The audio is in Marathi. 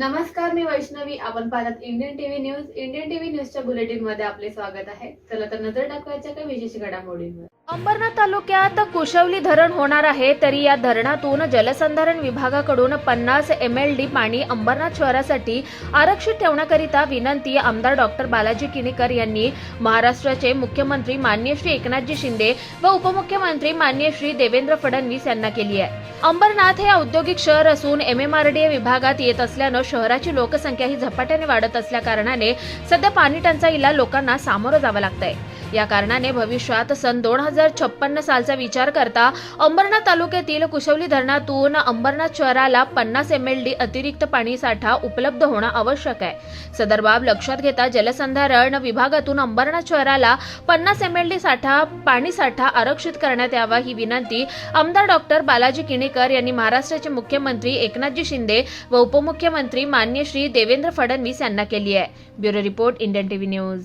नमस्कार मी वैष्णवी. आपण पाहतात Indian TV news Indian TV न्यूजच्या बुलेटिनमध्ये आपले स्वागत आहे. चला तर नजर टाकवायच्या काही विशेष घडामोडींवर. अंबरनाथ तालुक्यात कुशवली धरण होणार आहे तरी या धरणातून जलसंधारण विभागाकडून पन्नास एम एल डी पाणी अंबरनाथ शहरासाठी आरक्षित ठेवण्याकरिता विनंती आमदार डॉक्टर बालाजी किणीकर यांनी महाराष्ट्राचे मुख्यमंत्री मान्य श्री एकनाथजी शिंदे व उपमुख्यमंत्री मान्य श्री देवेंद्र फडणवीस यांना केली आहे. अंबरनाथ हे औद्योगिक शहर असून M M R D A विभागात येत असल्यानं शहराची लोकसंख्या ही झपाट्याने वाढत असल्या कारणाने सध्या पाणी टंचाईला लोकांना सामोरं जावं लागतंय. या कारणाने भविष्यात सन दोन हजार छप्पन्न सालचा विचार करता अंबरनाथ तालुक्यातील कुशवली धरणातून अंबरनाथ शहराला पन्नास एम एल डी अतिरिक्त पाणी साठा उपलब्ध होणं आवश्यक आहे. सदर बाब लक्षात घेता जलसंधारण विभागातून अंबरनाथ शहराला पन्नास एम एल डी साठा पाणी साठा आरक्षित करण्यात यावा ही विनंती आमदार डॉक्टर बालाजी किणीकर यांनी महाराष्ट्राचे मुख्यमंत्री एकनाथजी शिंदे व उपमुख्यमंत्री मान्य श्री देवेंद्र फडणवीस यांना केली आहे. Bureau report Indian TV news.